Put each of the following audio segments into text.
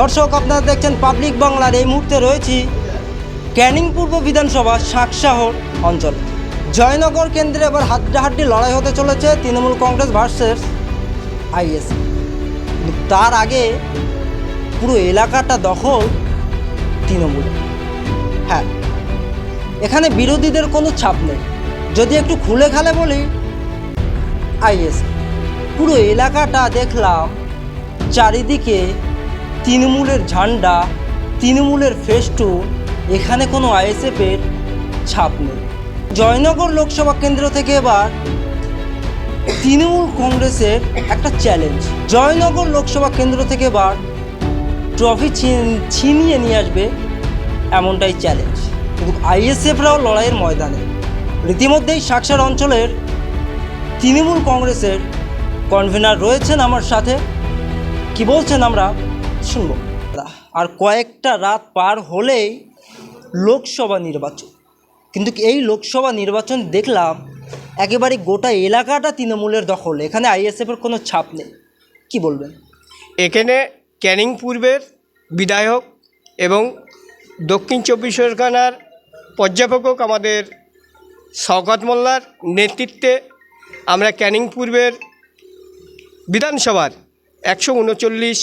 দর্শক, আপনারা দেখছেন পাবলিক বাংলার এই মুহূর্তে রয়েছি ক্যানিং পূর্ব বিধানসভা শাকশাহর অঞ্চল। জয়নগর কেন্দ্রে এবার হাড্ডাহাড্ডি লড়াই হতে চলেছে তৃণমূল কংগ্রেস ভার্সেস আইএস। তার আগে পুরো এলাকাটা দখল তৃণমূল হ্যাঁ এখানে বিরোধীদের কোনো ছাপ নেই। যদি একটু খুলে খালে বলি, আইএস। পুরো এলাকাটা দেখলাম চারিদিকে তৃণমূলের ঝান্ডা, তৃণমূলের ফেস্টুন এখানে কোনো আইএসএফের ছাপ নেই। জয়নগর লোকসভা কেন্দ্র থেকে এবার তৃণমূল কংগ্রেসের একটা চ্যালেঞ্জ। জয়নগর লোকসভা কেন্দ্র থেকে এবার ট্রফি ছিনিয়ে নিয়ে আসবে এমনটাই চ্যালেঞ্জ। কিন্তু আইএসএফরাও লড়াইয়ের ময়দানে। রীতিমধ্যেই সাকসার অঞ্চলের তৃণমূল কংগ্রেসের কনভেনার রয়েছেন আমার সাথে। কি বলছেন আমরা? শুনব। আর কয়েকটা রাত পার হলেই লোকসভা নির্বাচন। কিন্তু এই লোকসভা নির্বাচন দেখলাম একেবারে গোটা এলাকাটা তৃণমূলের দখল। এখানে আইএসএফের কোনো ছাপ নেই। কি বলবেন? এখানে ক্যানিং পূর্বের বিধায়ক এবং দক্ষিণ চব্বিশ পরগনার পর্যবেক্ষক আমাদের শওকত মোল্লার নেতৃত্বে আমরা ক্যানিং পূর্বের বিধানসভার একশো উনচল্লিশ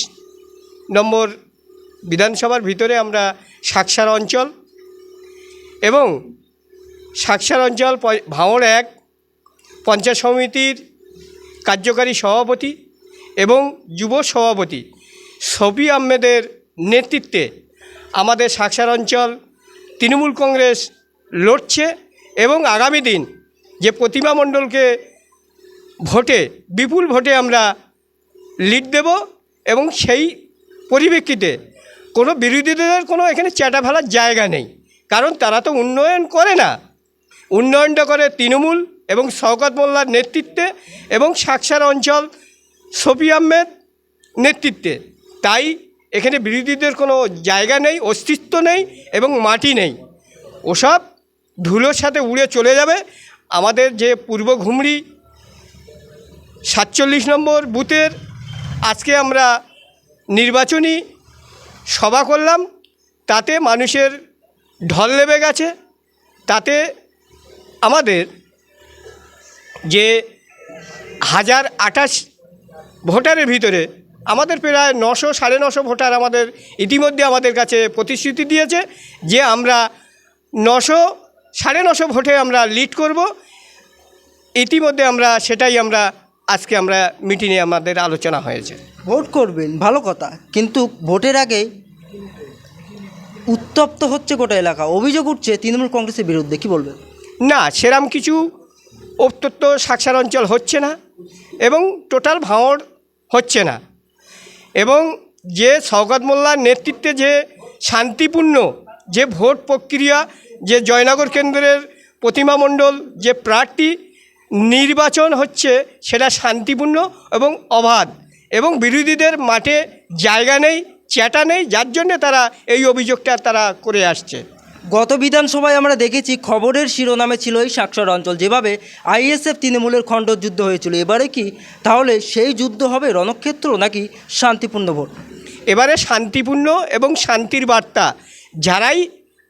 নম্বর বিধানসভার ভিতরে আমরা সাকসার অঞ্চল এবং সাকসার অঞ্চল ভাঙড় এক, পঞ্চায়েত সমিতির কার্যকারী সভাপতি এবং যুব সভাপতি শফি আহমেদের নেতৃত্বে আমাদের সাকসার অঞ্চল তৃণমূল কংগ্রেস লড়ছে এবং আগামী দিন যে প্রতিমা মণ্ডলকে ভোটে, বিপুল ভোটে আমরা লিড দেব এবং সেই পরিপ্রেক্ষিতে কোনো বিরোধীদের কোনো এখানে চ্যাটা ফেলার জায়গা নেই। কারণ তারা তো উন্নয়ন করে না। উন্নয়নটা করে তৃণমূল এবং শওকত মোল্লার নেতৃত্বে এবং সাকসার অঞ্চল শফি আহমেদ নেতৃত্বে। তাই এখানে বিরোধীদের কোনো জায়গা নেই, অস্তিত্ব নেই এবং মাটি নেই। ওসব ধুলোর সাথে উড়ে চলে যাবে। আমাদের যে পূর্ব ঘুমড়ি সাতচল্লিশ নম্বর বুথের আজকে আমরা নির্বাচনী সভা করলাম, তাতে মানুষের ঢল নেমে গেছে, তাতে আমাদের যে হাজার আঠাশ ভোটারের ভিতরে আমাদের প্রায় নশো, সাড়ে নশো ভোটার আমাদের ইতিমধ্যে আমাদের কাছে প্রতিশ্রুতি দিয়েছে যে আমরা নশো, সাড়ে নশো ভোটে আমরা লিড করব। ইতিমধ্যে আমরা সেটাই আমরা আজকে আমরা মিটিংয়ে আমাদের আলোচনা হয়েছে। ভোট করবেন ভালো কথা। কিন্তু ভোটের আগে উত্তপ্ত হচ্ছে গোটা এলাকা। অভিযোগ উঠছে তৃণমূল কংগ্রেসের বিরুদ্ধে। কি বলবেন? না সেরাম কিছু অত্যন্ত সাক্ষার অঞ্চল হচ্ছে না এবং টোটাল ভাঙড় হচ্ছে না। এবং যে শওকত মোল্লার নেতৃত্বে যে শান্তিপূর্ণ যে ভোট প্রক্রিয়া যে জয়নগর কেন্দ্রের প্রতিমা মণ্ডল যে প্রার্থী নির্বাচন হচ্ছে সেটা শান্তিপূর্ণ এবং অবাধ এবং বিরোধীদের মাঠে জায়গা নেই চ্যাটা নেই যার জন্যে তারা এই অভিযোগটা তারা করে আসছে। গত বিধানসভায় আমরা দেখেছি খবরের শিরোনামে ছিল এই সাক্ষর অঞ্চল যেভাবে আইএসএফ তৃণমূলের খণ্ডযুদ্ধ হয়েছিল। এবারে কি তাহলে সেই যুদ্ধ হবে রণক্ষেত্র নাকি শান্তিপূর্ণ ভোট? এবারে শান্তিপূর্ণ এবং শান্তির বার্তা। যারাই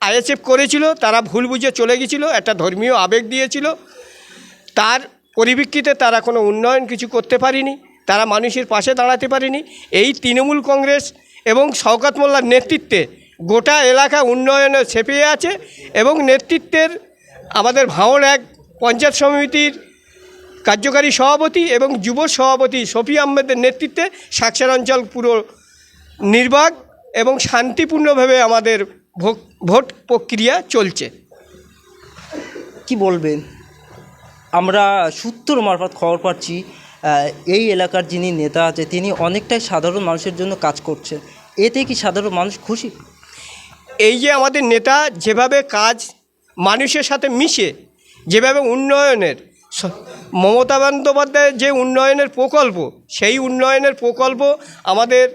আইএসএফ করেছিল তারা ভুল বুঝে চলে গেছিল একটা ধর্মীয় আবেগ দিয়েছিল তার পরিপ্রেক্ষিতে তারা কোনো উন্নয়ন কিছু করতে পারেনি, তারা মানুষের পাশে দাঁড়াতে পারেনি। এই তৃণমূল কংগ্রেস এবং শওকত মোল্লার নেতৃত্বে গোটা এলাকা উন্নয়নে ছেপে আছে এবং নেতৃত্বের আমাদের ভাঙড় এক পঞ্চায়েত সমিতির কার্যকারী সভাপতি এবং যুব সভাপতি শফি আহমেদের নেতৃত্বে সাকসার অঞ্চল পুরো নির্বাক এবং শান্তিপূর্ণভাবে আমাদের ভোট প্রক্রিয়া চলছে। কি বলবেন? আমরা সূত্র মারফত খবর পাচ্ছি এই এলাকার যিনি নেতা আছে তিনি অনেকটাই সাধারণ মানুষের জন্য কাজ করছেন। এতে কি সাধারণ মানুষ খুশি? এই যে আমাদের নেতা যেভাবে কাজ মানুষের সাথে মিশে যেভাবে উন্নয়নের মমতা বন্দ্যোপাধ্যায়ের যে উন্নয়নের প্রকল্প সেই উন্নয়নের প্রকল্প আমাদের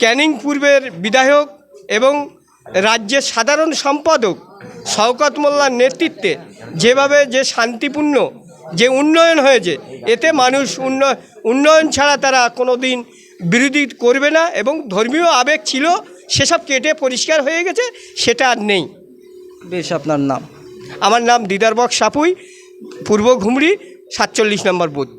ক্যানিং পূর্বের বিধায়ক এবং রাজ্যের সাধারণ সম্পাদক শওকত মোল্লার নেতৃত্বে যেভাবে যে শান্তিপূর্ণ যে উন্নয়ন হয়েছে এতে মানুষ উন্নয়ন উন্নয়ন ছাড়া তারা কোনো দিন বিরোধী করবে না এবং ধর্মীয় আবেগ ছিল সেসব কেটে পরিষ্কার হয়ে গেছে সেটা আর নেই। বেশ আপনার নাম? আমার নাম দিদারবক সাপুই পূর্ব ঘুমরি সাতচল্লিশ নম্বর বুথ।